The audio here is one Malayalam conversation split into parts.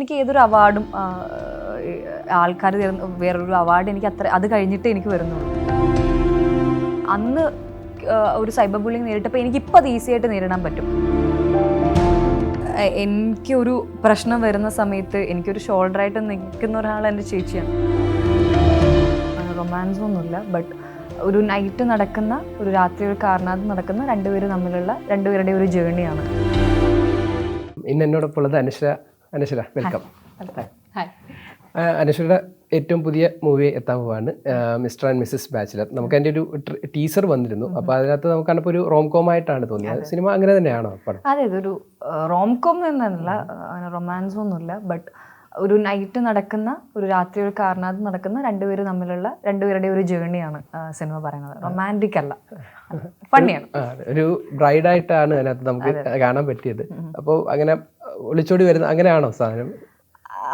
എനിക്ക് ഏതൊരു അവാർഡും ആൾക്കാർ തരുന്ന വേറൊരു അവാർഡ് എനിക്ക് അത്ര അത് കഴിഞ്ഞിട്ട് എനിക്ക് വരുന്നുള്ളൂ. അന്ന് ഒരു സൈബർ ബുള്ളിങ് നേരിട്ടപ്പോൾ എനിക്കിപ്പോൾ അത് ഈസി ആയിട്ട് നേരിടാൻ പറ്റും. എനിക്കൊരു പ്രശ്നം വരുന്ന സമയത്ത് എനിക്കൊരു ഷോൾഡറായിട്ട് നിൽക്കുന്ന ഒരാൾ എന്റെ ചേച്ചിയാണ്. റൊമാൻസ് ഒന്നുമില്ല ബട്ട് ഒരു നൈറ്റ് നടക്കുന്ന ഒരു രാത്രി ഒരു കാരണത്ത് നടക്കുന്ന രണ്ടുപേരും തമ്മിലുള്ള രണ്ടുപേരുടെ ഒരു ജേണിയാണ് ഇന്ന് എന്നോടൊപ്പം ഉള്ളത് അനശ്വര അനശ്വര വെൽക്കം അനശ്വരയുടെ ഏറ്റവും പുതിയ മൂവി എത്താൻ പോവാണ് മിസ്റ്റർ ആൻഡ് മിസ്സസ് ബാച്ചിലർ. നമുക്ക് അതിന്റെ ഒരു ടീസർ വന്നിരുന്നു. അപ്പോൾ അതിനകത്ത് നമുക്ക് കണ്ടപ്പോൾ ഒരു റോം കോം ആയിട്ടാണ് തോന്നിയത്. സിനിമ അങ്ങനെ തന്നെയാണോ പടം അതെ ഇതൊരു റോം കോം എന്നല്ല റൊമാൻസ് ഒന്നുമില്ല. ബട്ട് ഒരു നൈറ്റ് നടക്കുന്ന ഒരു രാത്രി ഒരു കാറിനകത്ത് നടക്കുന്ന രണ്ടുപേര് തമ്മിലുള്ള രണ്ടുപേരുടെ ഒരു ജേണിയാണ് സിനിമ പറയുന്നത്. റൊമാന്റിക് അല്ല. ഫണ്ണിയാണ് ഒരു ബ്രൈഡായിട്ടാണ് അതിനകത്ത് നമുക്ക് കാണാൻ പറ്റിയത്. അപ്പോൾ അങ്ങനെ ഒളിച്ചോടി വരുന്ന അങ്ങനെയാണോ സാധനം?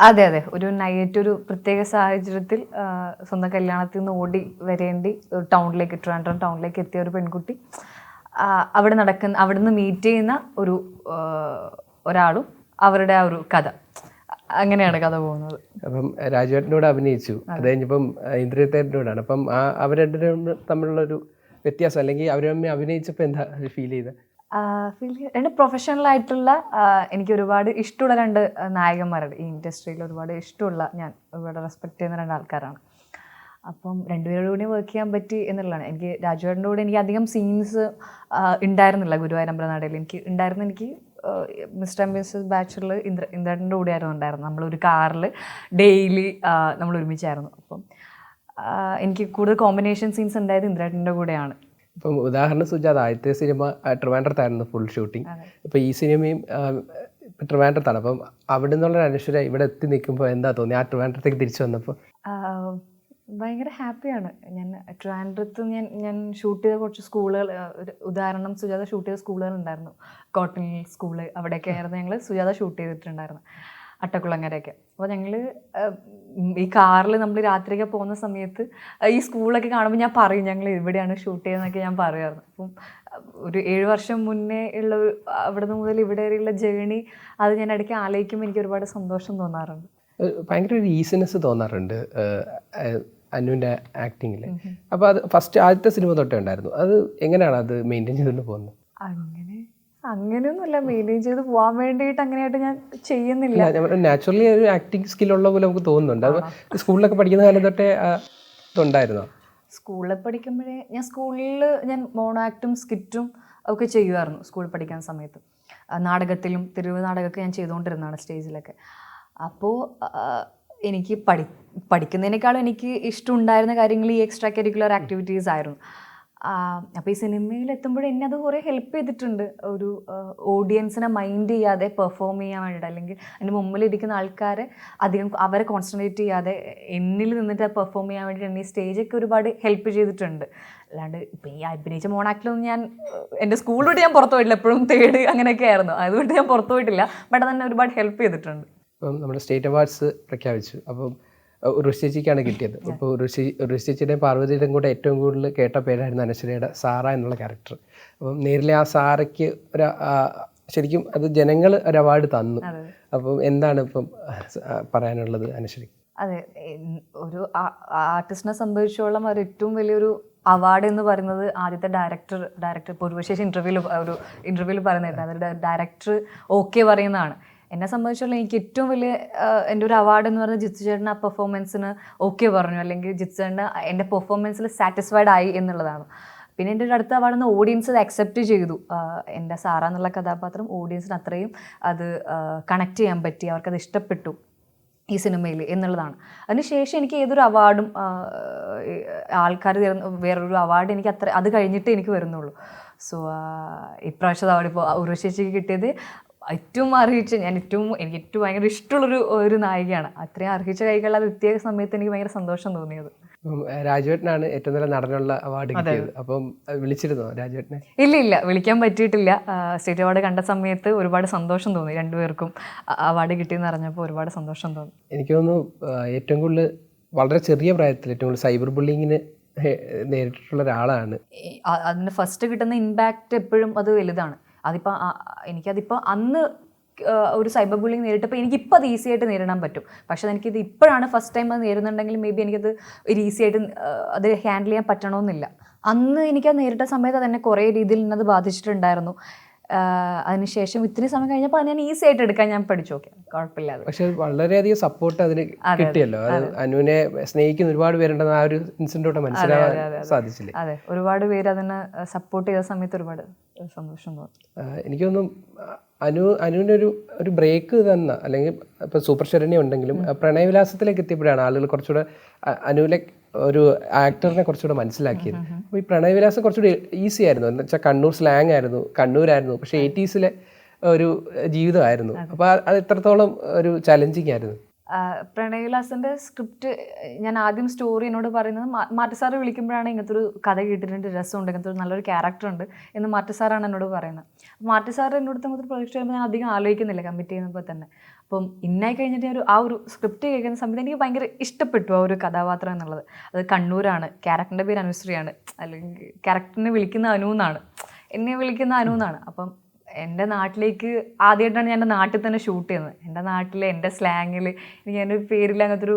അതെ അതെ. ഒരു നൈറ്റ് ഒരു പ്രത്യേക സാഹചര്യത്തിൽ സ്വന്തം കല്യാണത്തിൽ നിന്ന് ഓടി വരേണ്ടി ഒരു ടൗണിലേക്ക് ട്രിവാൻഡ്രം ടൗണിലേക്ക് എത്തിയ ഒരു പെൺകുട്ടി അവിടെ നടക്കുന്ന അവിടെ നിന്ന് മീറ്റ് ചെയ്യുന്ന ഒരു ഒരാളും അവരുടെ ആ ഒരു കഥ. അങ്ങനെയാണ് കഥ പോകുന്നത്. അപ്പം രാജുവേട്ടനോട് അഭിനയിച്ചു. അത്. കഴിഞ്ഞപ്പം ഇന്ദ്രിയത്തേട്ടനോടാണ് അപ്പം ആ അവർ രണ്ടുപേരും തമ്മിലുള്ള ഒരു വ്യത്യാസം അല്ലെങ്കിൽ അവർ തമ്മിൽ അഭിനയിച്ചപ്പോൾ എന്താ ഫീൽ ചെയ്തത് ഫീൽ രണ്ട് പ്രൊഫഷണൽ ആയിട്ടുള്ള എനിക്ക് ഒരുപാട് ഇഷ്ടമുള്ള രണ്ട് നായകന്മാരുണ്ട്. ഈ ഇൻഡസ്ട്രിയിൽ ഒരുപാട് ഇഷ്ടമുള്ള ഞാൻ ഒരുപാട് റെസ്പെക്ട് ചെയ്യുന്ന രണ്ട് ആൾക്കാരാണ്. അപ്പം രണ്ടുപേരുടെ കൂടി വർക്ക് ചെയ്യാൻ പറ്റി എന്നുള്ളതാണ്. എനിക്ക് രാജുവേട്ടന്റെ കൂടെ എനിക്ക് അധികം സീൻസ് ഉണ്ടായിരുന്നില്ല. ഗുരുവായൂരമ്പല നടയിൽ എനിക്ക് ഉണ്ടായിരുന്ന എനിക്ക് Mr and Mrs bachelor Indra ഇന്ദ്രന്റെ കൂടെയായിരുന്നു ഉണ്ടായിരുന്നു നമ്മളൊരു കാറിൽ ഡെയിലി നമ്മൾ ഒരുമിച്ചായിരുന്നു അപ്പം എനിക്ക് കൂടുതൽ കോമ്പിനേഷൻ സീൻസ് ഉണ്ടായത് ഇന്ദ്രേട്ടന്റെ കൂടെയാണ്. ഇപ്പം ഉദാഹരണം സുജാത ആദ്യത്തെ സിനിമ ട്രിവാൻഡ്രത്തായിരുന്നു ഫുൾ ഷൂട്ടിംഗ് ഇപ്പം ഈ സിനിമയും ഇപ്പം ട്രിവാൻഡ്രത്താണ്. അപ്പം അവിടെ നിന്നുള്ള അനശ്വര ഇവിടെ എത്തി നിൽക്കുമ്പോൾ എന്താ തോന്നി ആ ട്രിവാൻഡ്രത്തേക്ക് തിരിച്ചു വന്നപ്പോൾ ഭയങ്കര ഹാപ്പിയാണ്. ഞാൻ ട്രാൻഡ്രത്ത് ഞാൻ ഞാൻ ഷൂട്ട് ചെയ്ത കുറച്ച് സ്കൂളുകൾ ഒരു ഉദാഹരണം സുജാത ഷൂട്ട് ചെയ്ത സ്കൂളുകൾ ഉണ്ടായിരുന്നു. കോട്ടൺ സ്കൂൾ അവിടെയൊക്കെ ആയിരുന്നു ഞങ്ങൾ സുജാത ഷൂട്ട് ചെയ്തിട്ടുണ്ടായിരുന്നു അട്ടക്കുളങ്ങരയൊക്കെ. അപ്പോൾ ഞങ്ങൾ ഈ കാറിൽ നമ്മൾ രാത്രിയൊക്കെ പോകുന്ന സമയത്ത് ഈ സ്കൂളൊക്കെ കാണുമ്പോൾ ഞാൻ പറയും ഞങ്ങൾ ഇവിടെയാണ് ഷൂട്ട് ചെയ്യുന്നതൊക്കെ ഞാൻ പറയുമായിരുന്നു അപ്പം ഒരു ഏഴ് വർഷം മുന്നേ ഉള്ള അവിടെ നിന്ന് മുതൽ ഇവിടെ വരെയുള്ള ജേണി അത് ഞാൻ ഇടയ്ക്ക് ആലോചിക്കുമ്പോൾ എനിക്ക് ഒരുപാട് സന്തോഷം തോന്നാറുണ്ട്. ഭയങ്കര ഒരു ഈസിനെസ് തോന്നാറുണ്ട് അനുവിന്റെ ആക്ടിങ്ങിൽ അപ്പോൾ അത് ഫസ്റ്റ് ആദ്യത്തെ സിനിമ തൊട്ടേ ഉണ്ടായിരുന്നു. അത് എങ്ങനെയാണ് അത് മെയിന്റെയിൻ ചെയ്തുകൊണ്ട് പോകുന്നത്? അങ്ങനെ അങ്ങനെയൊന്നുമില്ല. മെയിന്റെയിൻ ചെയ്ത് പോകാൻ വേണ്ടിയിട്ട് അങ്ങനെയായിട്ട് ഞാൻ ചെയ്യുന്നില്ല. നാച്ചുറലി ഒരു ആക്ടിങ് സ്കില്ലുള്ള പോലെ നമുക്ക് തോന്നുന്നുണ്ട്. അത് സ്കൂളിലൊക്കെ പഠിക്കുന്ന കാലം തൊട്ടേ ഇതുണ്ടായിരുന്നോ? സ്കൂളിൽ പഠിക്കുമ്പോഴേ ഞാൻ സ്കൂളിൽ ഞാൻ മോണോ ആക്ടും സ്കിറ്റും ഒക്കെ ചെയ്യുമായിരുന്നു സ്കൂളിൽ പഠിക്കുന്ന സമയത്ത്. നാടകത്തിലും തെരുവ് നാടകമൊക്കെ ഞാൻ ചെയ്തുകൊണ്ടിരുന്നതാണ് സ്റ്റേജിലൊക്കെ. അപ്പോൾ എനിക്ക് പഠി പഠിക്കുന്നതിനേക്കാളും എനിക്ക് ഇഷ്ടമുണ്ടായിരുന്ന കാര്യങ്ങൾ ഈ എക്സ്ട്രാ കരിക്കുലർ ആക്ടിവിറ്റീസ് ആയിരുന്നു. അപ്പോൾ ഈ സിനിമയിൽ എത്തുമ്പോൾ എന്നെ അത് കുറേ ഹെൽപ്പ് ചെയ്തിട്ടുണ്ട്. ഒരു ഓഡിയൻസിനെ മൈൻഡ് ചെയ്യാതെ പെർഫോം ചെയ്യാൻ വേണ്ടിയിട്ട്. അല്ലെങ്കിൽ അതിന്റെ മുമ്പിലിരിക്കുന്ന ആൾക്കാരെ അധികം അവരെ കോൺസെൻട്രേറ്റ് ചെയ്യാതെ എന്നിൽ നിന്നിട്ട് പെർഫോം ചെയ്യാൻ വേണ്ടിയിട്ട് എന്നെ ഈ സ്റ്റേജൊക്കെ ഒരുപാട് ഹെൽപ്പ് ചെയ്തിട്ടുണ്ട്. അല്ലാണ്ട് ഇപ്പം ഈ അഭിനയിച്ച മോണാക്റ്റിലൊന്നും ഞാൻ എന്റെ സ്കൂളിലോട്ട് ഞാൻ പുറത്തു പോയിട്ടില്ല. എപ്പോഴും തേട് അങ്ങനെയൊക്കെ ആയിരുന്നു. അതുകൊണ്ട് ഞാൻ പുറത്തു പോയിട്ടില്ല. ബട്ട് അതെന്നെ ഒരുപാട് ഹെൽപ്പ് ചെയ്തിട്ടുണ്ട്. ഇപ്പം നമ്മുടെ സ്റ്റേറ്റ് അവാർഡ്സ് പ്രഖ്യാപിച്ചു. അപ്പം ഋഷിച്ചിക്കാണ് കിട്ടിയത്. അപ്പോൾ ഋഷി ഋഷിച്ചിയുടെയും പാർവതിയുടെയും കൂടെ ഏറ്റവും കൂടുതൽ കേട്ട പേരായിരുന്നു അനശ്വരയുടെ സാറ എന്നുള്ള ക്യാരക്ടർ. അപ്പം നേരിലെ ആ സാറയ്ക്ക് ഒരു ശരിക്കും അത് ജനങ്ങൾ ഒരു അവാർഡ് തന്നു. അപ്പം എന്താണ് ഇപ്പം പറയാനുള്ളത് അനശ്വരി? അതെ ഒരു ആർട്ടിസ്റ്റിനെ സംബന്ധിച്ചോളം ഒരു ഏറ്റവും വലിയൊരു അവാർഡ് എന്ന് പറയുന്നത് ആദ്യത്തെ ഡയറക്ടർ ഡയറക്ടർ ഇപ്പോൾ ഒരു വിശേഷം ഇന്റർവ്യൂവിൽ ഒരു ഇന്റർവ്യൂവിൽ പറയുന്നതായിട്ട് അതൊരു ഡയറക്ടർ ഓക്കെ പറയുന്നതാണ്. എന്നെ സംബന്ധിച്ചോളം എനിക്ക് ഏറ്റവും വലിയ എന്റെ ഒരു അവാർഡ് എന്ന് പറഞ്ഞാൽ ജിത്തു ചേട്ടൻ ആ പെർഫോമൻസിന് ഓക്കെ പറഞ്ഞു. അല്ലെങ്കിൽ ജിത്തു ചേട്ടൻ എന്റെ പെർഫോമൻസിൽ സാറ്റിസ്ഫൈഡ് ആയി എന്നുള്ളതാണ്. പിന്നെ എന്റെ ഒരു അടുത്ത അവാർഡ് ഓഡിയൻസ് അത് അക്സെപ്റ്റ് ചെയ്തു. എന്റെ സാറ എന്നുള്ള കഥാപാത്രം ഓഡിയൻസിന് അത്രയും അത് കണക്ട് ചെയ്യാൻ പറ്റി. അവർക്കത് ഇഷ്ടപ്പെട്ടു ഈ സിനിമയിൽ എന്നുള്ളതാണ്. അതിനുശേഷം എനിക്ക് ഏതൊരു അവാർഡും ആൾക്കാർ തരുന്ന വേറൊരു അവാർഡ് എനിക്ക് അത്ര അത് കഴിഞ്ഞിട്ട് എനിക്ക് വരുന്നുള്ളൂ. സോ ഇപ്രാവശ്യത്തെ അവാർഡ് ഇപ്പോൾ ഉർവശേഷിക്ക് കിട്ടിയത് ഏറ്റവും അർഹിച്ച് ഞാൻ ഏറ്റവും എനിക്ക് ഏറ്റവും ഭയങ്കര ഇഷ്ടമുള്ളൊരു ഒരു നായികയാണ്. അത്രയും അർഹിച്ച കൈകൾ അത് എത്തിയ സമയത്ത് എനിക്ക് ഭയങ്കര സന്തോഷം തോന്നിയത്. രാജുവേട്ടനാണ് ഏറ്റവും നല്ല നടനുള്ള അവാർഡ് കിട്ടിയത്. അപ്പം വിളിച്ചിരുന്നോ രാജുവേട്ടനെ ഇല്ല ഇല്ല. വിളിക്കാൻ പറ്റിയിട്ടില്ല. സ്റ്റേറ്റ് അവാർഡ് കണ്ട സമയത്ത് ഒരുപാട് സന്തോഷം തോന്നി. രണ്ടുപേർക്കും അവാർഡ് കിട്ടിയെന്ന് അറിഞ്ഞപ്പോൾ ഒരുപാട് സന്തോഷം തോന്നി. എനിക്ക് തോന്നുന്നു ഏറ്റവും കൂടുതൽ വളരെ ചെറിയ പ്രായത്തിൽ ഏറ്റവും കൂടുതൽ സൈബർ ബുള്ളിങ്ങിന് നേരിട്ടിട്ടുള്ള ഒരാളാണ്. അതിന് ഫസ്റ്റ് കിട്ടുന്ന ഇമ്പാക്റ്റ് എപ്പോഴും അത് വലുതാണ്. അതിപ്പോൾ എനിക്കതിപ്പോൾ അന്ന് ഒരു സൈബർ ബുള്ളിങ് നേരിട്ടപ്പോൾ എനിക്കിപ്പോൾ അത് ഈസി ആയിട്ട് നേരിടാൻ പറ്റും. പക്ഷേ എനിക്കിത് ഇപ്പോഴാണ് ഫസ്റ്റ് ടൈം അത് നേരിടുന്നുണ്ടെങ്കിൽ മേ ബി എനിക്കത് ഒരു ഈസി ആയിട്ട് അത് ഹാൻഡിൽ ചെയ്യാൻ പറ്റണമെന്നില്ല അന്ന് എനിക്കത് നേരിട്ട സമയത്ത് അതെന്നെ കുറേ രീതിയിൽ നിന്നത് ബാധിച്ചിട്ടുണ്ടായിരുന്നു. അതിനുശേഷം ഇത്തിരി സമയം കഴിഞ്ഞപ്പോൾ ഞാൻ ഈസി ആയിട്ട് എടുക്കാൻ ഞാൻ പഠിച്ചു. നോക്കിയാൽ കുഴപ്പമില്ലാതെ. പക്ഷെ വളരെയധികം സപ്പോർട്ട് അതിന് കിട്ടിയല്ലോ. അത് അനുവിനെ സ്നേഹിക്കുന്ന ഒരുപാട് പേരുണ്ടെന്ന് ആ ഒരു ഇൻസിഡന്റോട്ട് മനസ്സിലാവാൻ സാധിച്ചില്ലേ? അതെ ഒരുപാട് പേര് അതിനെ സപ്പോർട്ട് ചെയ്ത സമയത്ത് ഒരുപാട് സന്തോഷം തോന്നി. എനിക്കൊന്നും അനു അനുവിനൊരു ഒരു ബ്രേക്ക് തന്ന അല്ലെങ്കിൽ ഇപ്പൊ സൂപ്പർ ശരണ്യ ഉണ്ടെങ്കിലും പ്രണയവിലാസത്തിലേക്ക് എത്തിയപ്പോഴാണ് ആളുകൾ കുറച്ചുകൂടെ അ- അനുവിലെ ഒരു ആക്ടറിനെ കുറച്ചുകൂടെ മനസ്സിലാക്കിയത്. അപ്പോൾ ഈ പ്രണയവിലാസം കുറച്ചുകൂടി ഈസി ആയിരുന്നു. എന്ന് വെച്ചാൽ കണ്ണൂർ സ്ലാങ് ആയിരുന്നു കണ്ണൂരായിരുന്നു. പക്ഷേ എയ്റ്റീസിലെ ഒരു ജീവിതമായിരുന്നു. അപ്പോൾ അത് എത്രത്തോളം ഒരു ചലഞ്ചിങ് ആയിരുന്നു. പ്രണയവിലാസിന്റെ സ്ക്രിപ്റ്റ് ഞാൻ ആദ്യം സ്റ്റോറി എന്നോട് പറയുന്നത് മാറ്റസാറ് മാറ്റി സാറ് വിളിക്കുമ്പോഴാണ് ഇങ്ങനത്തെ ഒരു കഥ കേട്ടിട്ടുണ്ട് രസമുണ്ട് ഇങ്ങനത്തെ ഒരു നല്ലൊരു ക്യാരക്ടർ ഉണ്ട് എന്ന് മാറ്റസാറാണ് എന്നോട് പറയുന്നത്. മാറ്റസാർ മാറ്റി സാർ എന്നോട് അങ്ങനത്തെ പ്രൊജക്ട് ചെയ്യുമ്പോൾ ഞാൻ അധികം ആലോചിക്കുന്നില്ല കമ്മിറ്റ് ചെയ്യുന്നപ്പോൾ തന്നെ. അപ്പം ഇന്നായി കഴിഞ്ഞിട്ട് ഒരു ആ ഒരു സ്ക്രിപ്റ്റ് കേൾക്കുന്ന സമയത്ത് എനിക്ക് ഭയങ്കര ഇഷ്ടപ്പെട്ടു ആ ഒരു കഥാപാത്രം എന്നുള്ളത്. അത് കണ്ണൂരാണ് ക്യാരക്ടറിന്റെ പേര് അനുശ്രീയാണ് അല്ലെങ്കിൽ ക്യാരക്ടറിനെ വിളിക്കുന്ന അനു എന്നാണ് എന്നെ വിളിക്കുന്ന അനു എന്നാണ്. അപ്പം എന്റെ നാട്ടിലേക്ക് ആദ്യമായിട്ടാണ് ഞാൻ എന്റെ നാട്ടിൽ തന്നെ ഷൂട്ട് ചെയ്യുന്നത്. എന്റെ നാട്ടിൽ എന്റെ സ്ലാങ്ങിൽ എനിക്ക് എന്റെ പേരിൽ അങ്ങനത്തെ ഒരു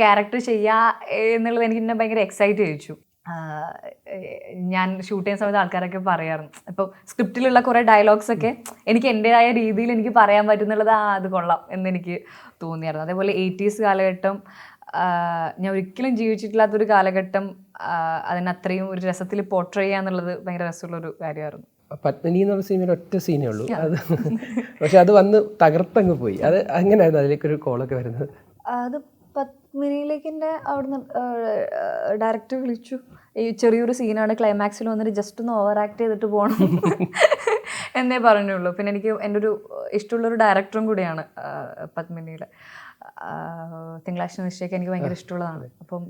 ക്യാരക്ടർ ചെയ്യുക എന്നുള്ളത് എനിക്ക് എന്നെ ഭയങ്കര എക്സൈറ്റ് ആഹ് ഞാൻ ഷൂട്ട് ചെയ്യുന്ന സമയത്ത് ആൾക്കാരൊക്കെ പറയാറുണ്ട്. ഇപ്പോൾ സ്ക്രിപ്റ്റിലുള്ള കുറേ ഡയലോഗ്സൊക്കെ എനിക്ക് എന്റെതായ രീതിയിൽ എനിക്ക് പറയാൻ പറ്റുന്നുള്ളത് ആ അത് കൊള്ളാം എന്നെനിക്ക് തോന്നിയായിരുന്നു. അതേപോലെ എയ്റ്റീസ് കാലഘട്ടം ഞാൻ ഒരിക്കലും ജീവിച്ചിട്ടില്ലാത്തൊരു കാലഘട്ടം അതിനത്രയും ഒരു രസത്തിൽ പോർട്രേ ചെയ്യുക എന്നുള്ളത് ഭയങ്കര രസമുള്ളൊരു കാര്യമായിരുന്നു. പത്മിനി എന്ന് പറഞ്ഞ സിനിമയിൽ ഒറ്റ സീനേ ഉള്ളൂ. അത് പക്ഷെ അത് വന്ന് തകർത്തങ്ങ് പോയി. അത് അങ്ങനെയായിരുന്നു അതിലേക്കൊരു കോളൊക്കെ വരുന്നത്. അത് പത്മിനിയിലേക്ക് എന്റെ അവിടുന്ന് ഡയറക്ടർ വിളിച്ചു. ഈ ചെറിയൊരു സീനാണ് ക്ലൈമാക്സിൽ വന്നിട്ട് ജസ്റ്റ് ഒന്ന് ഓവർ ആക്ട് ചെയ്തിട്ട് പോകണം എന്നേ പറഞ്ഞുള്ളൂ. പിന്നെ എനിക്ക് എന്റെ ഒരു ഇഷ്ടമുള്ളൊരു ഡയറക്ടറും കൂടിയാണ് പത്മിനിയുടെ തിങ്കളാഴ്ച നിശ്ചയൊക്കെ എനിക്ക് ഭയങ്കര ഇഷ്ടമുള്ളതാണ്. അപ്പം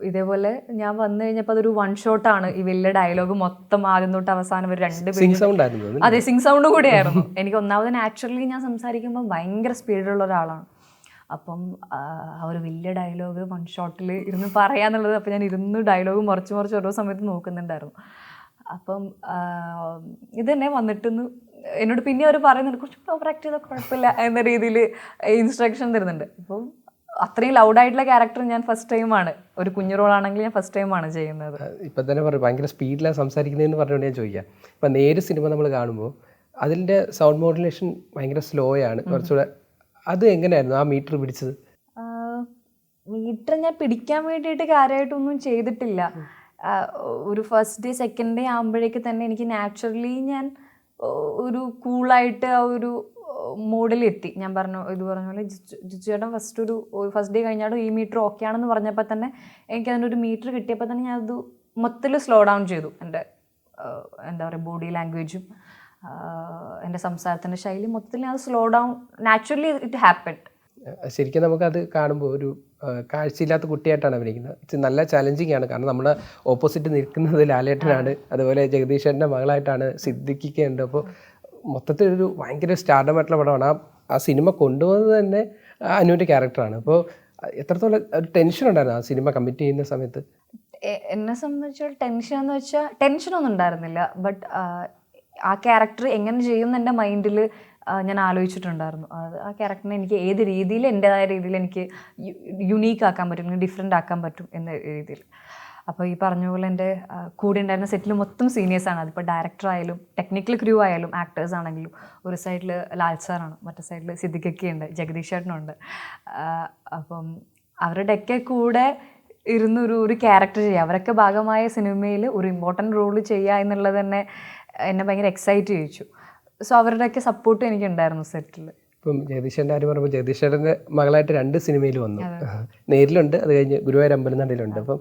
ഇതേപോലെ ഞാൻ വന്നു കഴിഞ്ഞപ്പോൾ അതൊരു വൺ ഷോട്ട് ആണ്. ഈ വലിയ ഡയലോഗ് മൊത്തം ആദ്യം തൊട്ട് അവസാനം ഒരു രണ്ട് ആയിരുന്നു. അതെ സിംഗ് സൗണ്ട് കൂടിയായിരുന്നു. എനിക്ക് ഒന്നാമത് നാച്ചുറലി ഞാൻ സംസാരിക്കുമ്പോൾ ഭയങ്കര സ്പീഡിലുള്ള ഒരാളാണ്. അപ്പം ആ ഒരു വലിയ ഡയലോഗ് വൺ ഷോട്ടിൽ ഇരുന്ന് പറയാന്നുള്ളത് അപ്പം ഞാൻ ഇരുന്ന് ഡയലോഗ് മുറച്ച് മുറച്ച് ഓരോ സമയത്ത് നോക്കുന്നുണ്ടായിരുന്നു. അപ്പം ഇത് തന്നെ വന്നിട്ടൊന്ന് എന്നോട് പിന്നെ അവർ പറയുന്നുണ്ട് കുറച്ച് ഓവർ ആക്ട് ചെയ്താൽ കുഴപ്പമില്ല എന്ന രീതിയിൽ ഇൻസ്ട്രക്ഷൻ തരുന്നുണ്ട്. അപ്പം അത്രയും ലൗഡായിട്ടുള്ള ക്യാരക്ടർ ഞാൻ ഫസ്റ്റ് ടൈമാണ് ഒരു കുഞ്ഞു റോൾ ആണെങ്കിൽ ഞാൻ ഫസ്റ്റ് ടൈമാണ് ചെയ്യുന്നത്. ഇപ്പം തന്നെ പറയും ഭയങ്കര സ്പീഡിലാണ് സംസാരിക്കുന്നതെന്ന് പറഞ്ഞുകൊണ്ട് ഞാൻ ചോദിക്കാം. ഇപ്പം നേര് സിനിമ നമ്മൾ കാണുമ്പോൾ അതിന്റെ സൗണ്ട് മോഡുലേഷൻ ഭയങ്കര സ്ലോ ആണ്. കുറച്ചുകൂടെ അത് എങ്ങനെയായിരുന്നു? ആ മീറ്റർ പിടിച്ചത്? മീറ്റർ ഞാൻ പിടിക്കാൻ വേണ്ടിയിട്ട് കാര്യമായിട്ടൊന്നും ചെയ്തിട്ടില്ല. ഒരു ഫസ്റ്റ് ഡേ സെക്കൻഡ് ഡേ ആകുമ്പോഴേക്ക് തന്നെ എനിക്ക് നാച്ചുറലി ഞാൻ ഒരു കൂളായിട്ട് ആ ഒരു മോഡിൽ എത്തി ഞാൻ പറഞ്ഞു ഇത് പറഞ്ഞ പോലെ ജിജു ചേട്ടൻ ഫസ്റ്റ് ഒരു ഫസ്റ്റ് ഡേ കഴിഞ്ഞാലും ഈ മീറ്റർ ഓക്കെ ആണെന്ന് പറഞ്ഞപ്പോൾ തന്നെ എനിക്ക് അതിന്റെ ഒരു മീറ്റർ കിട്ടിയപ്പോൾ തന്നെ ഞാനത് മൊത്തത്തിൽ സ്ലോ ഡൗൺ ചെയ്തു. എന്റെ എന്താ പറയുക ബോഡി ലാംഗ്വേജും എന്റെ സംസാരത്തിന്റെ ശൈലി മൊത്തത്തിൽ ഞാൻ slow down naturally it happen uh ശരിക്കും നമുക്കത് കാണുമ്പോൾ ഒരു കാഴ്ചയില്ലാത്ത കുട്ടിയായിട്ടാണ് അഭിനയിക്കുന്നത്. ഇറ്റ്സ് നല്ല ചലഞ്ചിങ് ആണ്. കാരണം നമ്മുടെ ഓപ്പോസിറ്റ് നിൽക്കുന്നത് ലാലേട്ടനാണ്. അതുപോലെ ജഗദീഷേട്ടന്റെ മകളായിട്ടാണ് സിദ്ദിഖിക്ക ഉണ്ട് അപ്പോൾ മൊത്തത്തിൽ ഒരു ഭയങ്കര സ്റ്റാർഡമായിട്ടുള്ള പടമാണ്. ആ ആ സിനിമ കൊണ്ടുപോകുന്നത് തന്നെ അനുവിന്റെ ക്യാരക്ടറാണ് അപ്പോൾ എത്രത്തോളം ഒരു ടെൻഷൻ ഉണ്ടായിരുന്നു ആ സിനിമ കമ്മിറ്റ് ചെയ്യുന്ന സമയത്ത്? എന്നെ സംബന്ധിച്ചോളം ടെൻഷൻ എന്ന് വെച്ചാൽ ടെൻഷനൊന്നും ഉണ്ടായിരുന്നില്ല. ബട്ട് ആ ക്യാരക്ടർ എങ്ങനെ ചെയ്യും എന്റെ മൈൻഡിൽ ഞാൻ ആലോചിച്ചിട്ടുണ്ടായിരുന്നു. ആ ക്യാരക്ടറിനെ എനിക്ക് ഏത് രീതിയിൽ എന്റെതായ രീതിയിൽ എനിക്ക് യുണീക്ക് ആക്കാൻ പറ്റും ഡിഫറെന്റ് ആക്കാൻ പറ്റും എന്ന രീതിയിൽ. അപ്പോൾ ഈ പറഞ്ഞ പോലെ എന്റെ കൂടെ ഉണ്ടായിരുന്ന സെറ്റിൽ മൊത്തം സീനിയേഴ്സാണ് അതിപ്പോൾ ഡയറക്ടർ ആയാലും ടെക്നിക്കൽ ക്രൂ ആയാലും ആക്ടേഴ്സ് ആണെങ്കിലും ഒരു സൈഡിൽ ലാൽ സാറാണ് മറ്റേ സൈഡിൽ സിദ്ദിഖൊക്കെയുണ്ട് ജഗദീഷ് ചേട്ടനുണ്ട് അപ്പം അവരുടെയൊക്കെ കൂടെ ഇരുന്നൊരു ഒരു ക്യാരക്ടർ ചെയ്യുക. അവരൊക്കെ ഭാഗമായ സിനിമയിൽ ഒരു ഇമ്പോർട്ടന്റ് റോൾ ചെയ്യുക എന്നുള്ളത് തന്നെ എന്നെ ഭയങ്കര എക്സൈറ്റ് ചെയ്യിച്ചു. സോ അവരുടെയൊക്കെ സപ്പോർട്ട് എനിക്കുണ്ടായിരുന്നു സെറ്റിൽ ഇപ്പം ജഗദീശന്റെ കാര്യം പറയുമ്പോൾ ജഗദീശ്വരന്റെ മകളായിട്ട് രണ്ട് സിനിമയിൽ വന്നു. നേരിലുണ്ട് അത് കഴിഞ്ഞ് ഗുരുവായൂർ അമ്പലനടയിലുണ്ട്. അപ്പം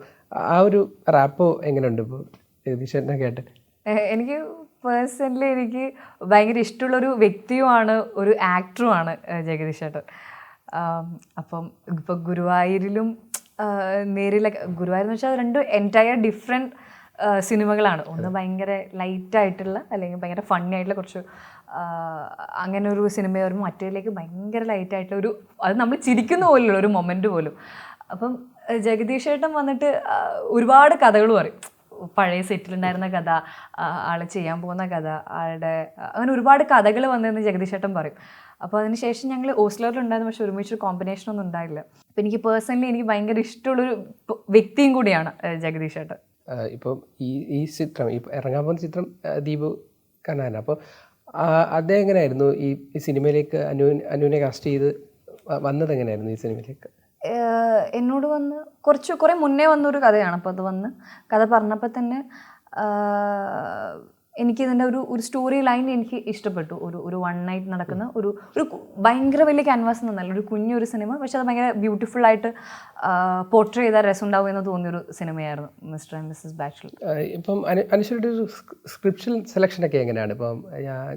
ആ ഒരു റാപ്പോ എങ്ങനെയുണ്ട് ഇപ്പോൾ ജഗദീശ്വരനെ കേട്ട്? എനിക്ക് പേഴ്സണലി എനിക്ക് ഭയങ്കര ഇഷ്ടമുള്ളൊരു വ്യക്തിയുമാണ് ഒരു ആക്ടറുമാണ് ജഗദീഷ് ചേട്ടൻ അപ്പം ഇപ്പോൾ ഗുരുവായൂരിലും നേരിലൊക്കെ ഗുരുവായൂർ എന്ന് വെച്ചാൽ രണ്ട് എന്റയർ ഡിഫറെന്റ് സിനിമകളാണ്. ഒന്ന് ഭയങ്കര ലൈറ്റായിട്ടുള്ള അല്ലെങ്കിൽ ഭയങ്കര ഫണ്ണി ആയിട്ടുള്ള കുറച്ച് അങ്ങനെ ഒരു സിനിമ വരുമ്പോൾ മറ്റേതിലേക്ക് ഭയങ്കര ലൈറ്റ് ആയിട്ടുള്ള ഒരു അത് നമ്മൾ ചിരിക്കുന്ന പോലുള്ള ഒരു മൊമെന്റ് പോലും. അപ്പം ജഗദീഷ് ഏട്ടൻ വന്നിട്ട് ഒരുപാട് കഥകൾ പറയും. പഴയ സെറ്റിലുണ്ടായിരുന്ന കഥ ആൾ ചെയ്യാൻ പോകുന്ന കഥ ആളുടെ അങ്ങനെ ഒരുപാട് കഥകൾ വന്നതെന്ന് ജഗദീഷ് ഏട്ടൻ പറയും. അപ്പോൾ അതിനുശേഷം ഞങ്ങൾ ഓസ്ലോറിലുണ്ടായിരുന്നു പക്ഷേ ഒരുമിച്ചൊരു കോമ്പിനേഷൻ ഒന്നും ഉണ്ടായില്ല. അപ്പം എനിക്ക് പേഴ്സണലി എനിക്ക് ഭയങ്കര ഇഷ്ടമുള്ളൊരു വ്യക്തിയും കൂടിയാണ് ഏഹ്, ജഗദീഷ് ഏട്ടൻ. ആഹ് ഇപ്പം ഈ ഈ ചിത്രം ഇറങ്ങാൻ പോകുന്ന ചിത്രം ദീപു കണ്ണാൻ അപ്പോൾ അദ്ദേഹം എങ്ങനെയായിരുന്നു ഈ ഈ സിനിമയിലേക്ക് അനു അനുവിനെ കാസ്റ്റ് ചെയ്ത് വന്നത് എങ്ങനെയായിരുന്നു ഈ സിനിമയിലേക്ക്? എന്നോട് വന്ന് കുറച്ച് കുറേ മുന്നേ വന്നൊരു കഥയാണ്. അപ്പോൾ അത് വന്ന് കഥ പറഞ്ഞപ്പോൾ തന്നെ ആഹ് എനിക്കിതിന്റെ ഒരു ഒരു സ്റ്റോറി ലൈൻ എനിക്ക് ഇഷ്ടപ്പെട്ടു. ഒരു ഒരു വൺ നൈറ്റ് നടക്കുന്ന ഒരു ഒരു ഭയങ്കര വലിയ ക്യാൻവാസ് എന്നല്ല ഒരു കുഞ്ഞൊരു സിനിമ പക്ഷെ അത് ഭയങ്കര ബ്യൂട്ടിഫുൾ ആയിട്ട് പോർട്രേ ചെയ്താൽ രസമുണ്ടാവും എന്ന് തോന്നിയൊരു സിനിമയായിരുന്നു മിസ്റ്റർ ആൻഡ് മിസ്സസ് ആഹ് ഇപ്പം അനു അനുശ്വരുടെ ഒരു സ്ക്രിപ്ഷൻ സെലക്ഷനൊക്കെ എങ്ങനെയാണ്? ഇപ്പം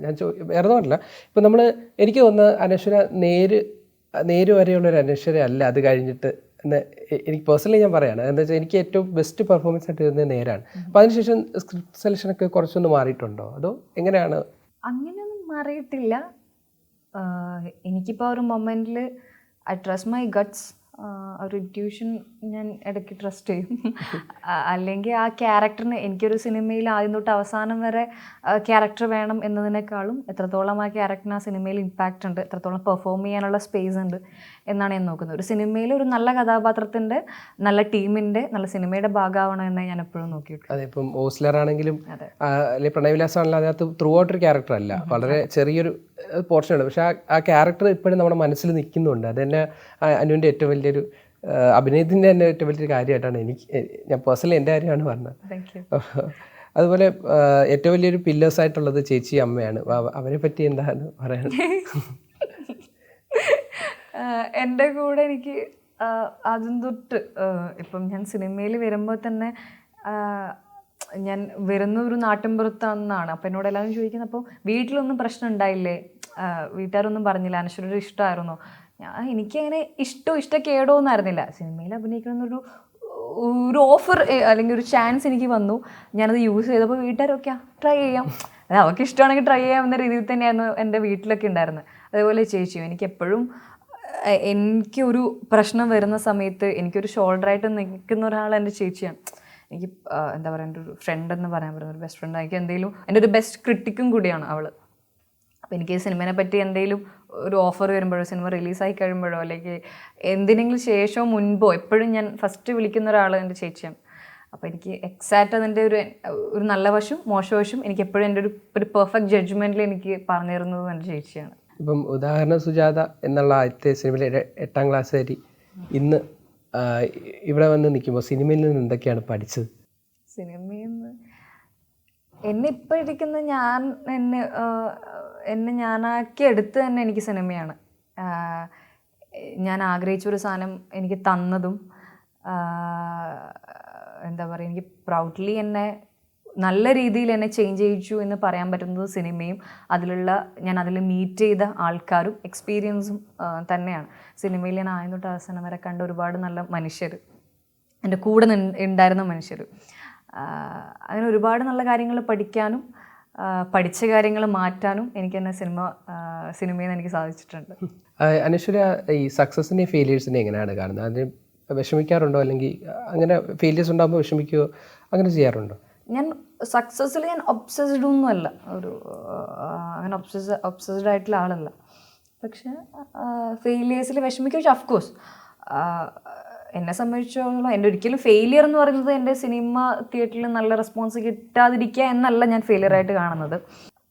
ഞാൻ വേറെ പറഞ്ഞില്ല. ഇപ്പം നമ്മൾ എനിക്ക് തോന്നുന്നത് അനശ്വര നേര് നേര് വരെയുള്ള ഒരു അനശ്വര അല്ല അത് കഴിഞ്ഞിട്ട് എനിക്ക് പേഴ്സണലി ഞാൻ പറയാണ്. എന്താ വെച്ചാൽ എനിക്ക് ഏറ്റവും ബെസ്റ്റ് പെർഫോമൻസ് ആയിട്ട് വരുന്നത് നേരാണ്. അപ്പോൾ അതിനുശേഷം സ്ക്രിപ്റ്റ് സെലക്ഷനൊക്കെ കുറച്ചൊന്ന് മാറിയിട്ടുണ്ടോ? അതോ എങ്ങനെയാണ്? അങ്ങനെയൊന്നും മാറിയിട്ടില്ല. എനിക്കിപ്പോൾ ഒരു മൊമെന്റിൽ ഐ ട്രസ്റ്റ് മൈ ഗട്ട്സ് ഒരു ഇന്റ്യൂഷൻ ഞാൻ ഇടയ്ക്ക് ട്രസ്റ്റ് ചെയ്യും. അല്ലെങ്കിൽ ആ ക്യാരക്ടറിന് എനിക്കൊരു സിനിമയിൽ ആദ്യം തൊട്ട് അവസാനം വരെ ക്യാരക്ടർ വേണം എന്നതിനേക്കാളും എത്രത്തോളം ആ ക്യാരക്ടറിന് ആ സിനിമയിൽ ഇമ്പാക്റ്റ് ഉണ്ട് എത്രത്തോളം പെർഫോം ചെയ്യാനുള്ള സ്പേസ് ഉണ്ട് എന്നാണ് ഞാൻ നോക്കുന്നത്. ഒരു സിനിമയിൽ ഒരു നല്ല കഥാപാത്രത്തിന്റെ നല്ല ടീമിന്റെ നല്ല സിനിമയുടെ ഭാഗമാവണം എന്നേ ഞാൻ എപ്പോഴും നോക്കിയിട്ടുണ്ട് അതെ ഇപ്പം ഓസ്ലർ ആണെങ്കിലും. അല്ലെങ്കിൽ പ്രണയവിലാസം ആണെങ്കിലും അതിനകത്ത് ത്രൂ ഔട്ട് ഒരു ക്യാരക്ടർ അല്ല. വളരെ ചെറിയൊരു പോർഷൻ ഉണ്ട് പക്ഷെ ആ ആ ക്യാരക്ടർ ഇപ്പോഴും നമ്മുടെ മനസ്സിൽ നിൽക്കുന്നുണ്ട്. അത് തന്നെ ആ അനുവിന്റെ ഏറ്റവും വലിയൊരു അഭിനയത്തിന്റെ തന്നെ ഏറ്റവും വലിയൊരു കാര്യമായിട്ടാണ് എനിക്ക് ഞാൻ പേഴ്സണലി എന്റെ കാര്യമാണ് പറഞ്ഞത്. അതുപോലെ ഏറ്റവും വലിയൊരു പില്ലേഴ്സ് ആയിട്ടുള്ളത് ചേച്ചി അമ്മയാണ്. അവ- അവരെ പറ്റി എന്താണ് പറയാൻ എന്റെ കൂടെ എനിക്ക് അതും ആദ്യം തൊട്ട് ഇപ്പം ഞാൻ സിനിമയിൽ വരുമ്പോൾ തന്നെ ഞാൻ വരുന്ന ഒരു നാട്ടിൻപുറത്താണെന്നാണ് അപ്പം എന്നോട് എല്ലാവരും ചോദിക്കുന്നത് അപ്പോൾ വീട്ടിലൊന്നും പ്രശ്നം ഉണ്ടായില്ലേ? വീട്ടുകാരൊന്നും പറഞ്ഞില്ല. അനശ്വരൊരു ഇഷ്ടമായിരുന്നു. ഞാൻ എനിക്കങ്ങനെ ഇഷ്ടം ഇഷ്ടക്കേടോ ഒന്നും ആയിരുന്നില്ല. സിനിമയിൽ അഭിനയിക്കണമെന്നൊരു ഒരു ഓഫർ അല്ലെങ്കിൽ ഒരു ചാൻസ് എനിക്ക് വന്നു. ഞാനത് യൂസ് ചെയ്തപ്പോൾ വീട്ടുകാരൊക്കെ ട്രൈ ചെയ്യാം. അത് അവർക്ക് ഇഷ്ടമാണെങ്കിൽ ട്രൈ ചെയ്യാം എന്ന രീതിയിൽ തന്നെയായിരുന്നു എന്റെ വീട്ടിലൊക്കെ ഉണ്ടായിരുന്നത്. അതേപോലെ ചേച്ചിയും എനിക്കെപ്പോഴും എനിക്കൊരു പ്രശ്നം വരുന്ന സമയത്ത് എനിക്കൊരു ഷോൾഡറായിട്ട് നിൽക്കുന്ന ഒരാൾ എന്റെ ചേച്ചിയാണ്. എനിക്ക് എന്താ പറയുക എന്റെ ഒരു ഫ്രണ്ട് എന്ന് പറയാൻ പറ്റുന്ന ഒരു ബെസ്റ്റ് ഫ്രണ്ട് എനിക്ക് എന്തെങ്കിലും എന്റെ ഒരു ബെസ്റ്റ് ക്രിട്ടിക്കും കൂടിയാണ് അവൾ അപ്പോൾ എനിക്ക് ഈ സിനിമയെ പറ്റി എന്തെങ്കിലും ഒരു ഓഫർ വരുമ്പോഴോ സിനിമ റിലീസായി കഴിയുമ്പോഴോ അല്ലെങ്കിൽ എന്തിനെങ്കിലും ശേഷമോ മുൻപോ എപ്പോഴും ഞാൻ ഫസ്റ്റ് വിളിക്കുന്ന ഒരാൾ എന്റെ ചേച്ചിയാണ്. അപ്പോൾ എനിക്ക് എക്സാക്റ്റ് അതിന്റെ ഒരു ഒരു നല്ല വശം മോശ വശം എനിക്ക് എപ്പോഴും എന്റെ ഒരു ഒരു പെർഫെക്റ്റ് ജഡ്ജ്മെന്റിൽ എനിക്ക് പറഞ്ഞു തരുന്നത് എന്റെ ചേച്ചിയാണ്. ഇപ്പം ഉദാഹരണം സുജാത എന്നുള്ള ആദ്യത്തെ സിനിമയിലെ എട്ടാം ക്ലാസ്സുകാരി ഇന്ന് ഇവിടെ വന്ന് നിൽക്കുമ്പോൾ സിനിമയിൽ നിന്ന് എന്തൊക്കെയാണ് പഠിച്ചത്? സിനിമയിൽ നിന്ന് എന്നെ ഇപ്പം ഇരിക്കുന്ന ഞാൻ എന്നെ എന്നെ ഞാനാക്കി എടുത്ത് തന്നെ എനിക്ക് സിനിമയാണ്. ഞാൻ ആഗ്രഹിച്ചൊരു സാധനം എനിക്ക് തന്നതും എന്താ പറയുക എനിക്ക് പ്രൗഡ്ലി എന്നെ നല്ല രീതിയിൽ എന്നെ ചേഞ്ച് ചെയ്യിച്ചു എന്ന് പറയാൻ പറ്റുന്നത് സിനിമയും അതിലുള്ള ഞാൻ അതിൽ മീറ്റ് ചെയ്ത ആൾക്കാരും എക്സ്പീരിയൻസും തന്നെയാണ്. സിനിമയിൽ ഞാൻ ആയം തൊട്ട് അവസാനം വരെ കണ്ട ഒരുപാട് നല്ല മനുഷ്യർ എന്റെ കൂടെ ഉണ്ടായിരുന്ന മനുഷ്യർ അങ്ങനെ ഒരുപാട് നല്ല കാര്യങ്ങൾ പഠിക്കാനും പഠിച്ച കാര്യങ്ങൾ മാറ്റാനും എനിക്ക് തന്നെ സിനിമ സിനിമയിൽ നിന്ന് എനിക്ക് സാധിച്ചിട്ടുണ്ട്. അനശ്വര ഈ സക്സസിനെ ഫെയിലിയേഴ്സിനെ എങ്ങനെയാണ് കാണുന്നത്? അതിന് വിഷമിക്കാറുണ്ടോ? അല്ലെങ്കിൽ അങ്ങനെ ഫെയിലിയേഴ്സ് ഉണ്ടാകുമ്പോൾ വിഷമിക്കുകയോ അങ്ങനെ ചെയ്യാറുണ്ടോ? ഞാൻ സക്സസ്സിൽ ഞാൻ ഒബ്സസ്ഡ് ഒന്നുമല്ല. ഒരു അങ്ങനെ ഒബ്സസ് ഒബ്സസ്ഡ് ആയിട്ടുള്ള ആളല്ല. പക്ഷേ ഫെയിലിയേഴ്സിൽ വിഷമിക്കുക പക്ഷേ അഫ്കോഴ്സ് എന്നെ സംബന്ധിച്ചോളം എന്റെ ഒരിക്കലും ഫെയിലിയർ എന്ന് പറയുന്നത് എന്റെ സിനിമ തിയേറ്ററിൽ നല്ല റെസ്പോൺസ് കിട്ടാതിരിക്കുക എന്നല്ല ഞാൻ ഫെയിലിയർ ആയിട്ട് കാണുന്നത്.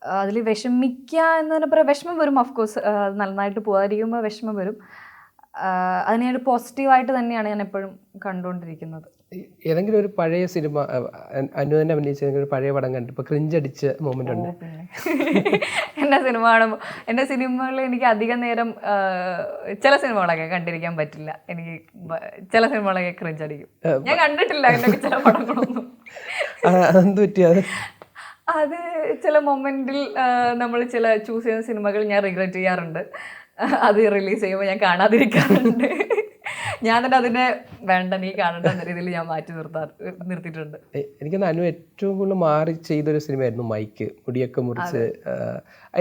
അതിൽ വിഷമിക്കുക എന്ന് പറയാം. വിഷമം വരും അഫ്കോഴ്സ് നന്നായിട്ട് പോകാതിരിക്കുമ്പോൾ വിഷമം വരും. അതിനെ ഒരു പോസിറ്റീവായിട്ട് തന്നെയാണ് ഞാൻ എപ്പോഴും കണ്ടുകൊണ്ടിരിക്കുന്നത്. ഏതെങ്കിലും ഒരു പഴയ സിനിമ അനു തന്നെ അഭിനയിച്ച ഏതെങ്കിലും ഒരു പഴയ പടം കണ്ടിട്ട് ഇപ്പോൾ ക്രിഞ്ചടിച്ച മൂമെന്റ് ഉണ്ട്. എന്റെ എന്റെ സിനിമ കാണുമ്പോൾ എന്റെ സിനിമകളിൽ എനിക്ക് അധികം നേരം ചില സിനിമകളൊക്കെ കണ്ടിരിക്കാൻ പറ്റില്ല. എനിക്ക് ചില സിനിമകളൊക്കെ ക്രിഞ്ച് അടിക്കും ഞാൻ കണ്ടിട്ടില്ല ചില പടങ്ങളൊന്നും. അതെന്ത് പറ്റിയത് അത്? ചില മൊമെന്റിൽ നമ്മൾ ചില ചൂസ് ചെയ്യുന്ന സിനിമകൾ ഞാൻ റിഗ്രറ്റ് ചെയ്യാറുണ്ട്. അത് റിലീസ് ചെയ്യുമ്പോൾ ഞാൻ കാണാതിരിക്കാറുണ്ട്. ഞാൻ തന്നെ അതിനെ വേണ്ട നീ കാണണ്ട എന്ന രീതിയിൽ ഞാൻ മാറ്റി നിർത്താ നിർത്തിയിട്ടുണ്ട്. എനിക്ക് എനിക്കൊന്ന് അനു ഏറ്റവും കൂടുതൽ മാറി ചെയ്തൊരു സിനിമയായിരുന്നു മൈക്ക് മുടിയൊക്കെ മുറിച്ച്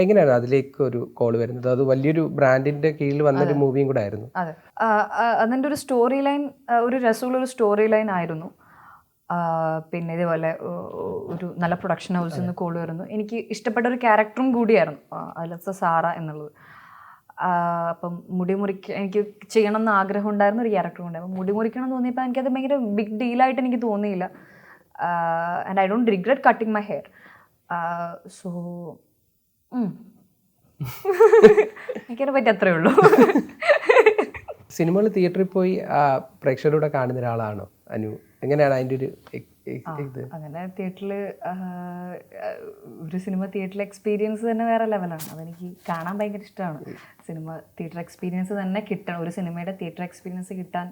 എങ്ങനെയാണ് അതിലേക്ക് ഒരു കോൾ വരുന്നത്? അത് വലിയൊരു ബ്രാൻഡിന്റെ കീഴിൽ വന്നൊരു മൂവിയും കൂടെ ആയിരുന്നു. അതെ. അതിന്റെ ഒരു സ്റ്റോറി ലൈൻ ഒരു രസമുള്ള ഒരു സ്റ്റോറി ലൈൻ ആയിരുന്നു. പിന്നെ ഇതേപോലെ ഒരു നല്ല പ്രൊഡക്ഷൻ ഹൗസിൽ നിന്ന് കോൾ വരുന്നു. എനിക്ക് ഇഷ്ടപ്പെട്ട ഒരു ക്യാരക്ടറും കൂടിയായിരുന്നു അലസ സാറ എന്നുള്ളത്. അപ്പം മുടി മുറിക്ക എനിക്ക് ചെയ്യണം എന്ന് ആഗ്രഹം ഉണ്ടായിരുന്ന ഒരു ക്യാരക്ടർ ഉണ്ട്. അപ്പം മുടി മുറിക്കണം എന്ന് തോന്നിയപ്പോൾ എനിക്കത് ഭയങ്കര ബിഗ് ഡീലായിട്ട് എനിക്ക് തോന്നിയില്ല. And I don't regret cutting my hair so എനിക്കതിനെ പറ്റി അത്രേ ഉള്ളൂ. സിനിമകൾ തിയേറ്ററിൽ പോയി പ്രേക്ഷകരോടെ കാണുന്ന ഒരാളാണോ അനു? എങ്ങനെയാണ് അതിന്റെ ഒരു അങ്ങനെ തിയേറ്ററിൽ ഒരു സിനിമ തിയേറ്ററിൽ എക്സ്പീരിയൻസ് തന്നെ വേറെ ലെവലാണ് അതെനിക്ക് കാണാൻ ഭയങ്കര ഇഷ്ടമാണ്. സിനിമ തിയേറ്റർ എക്സ്പീരിയൻസ് തന്നെ കിട്ടണം. ഒരു സിനിമയുടെ തിയേറ്റർ എക്സ്പീരിയൻസ് കിട്ടാൻ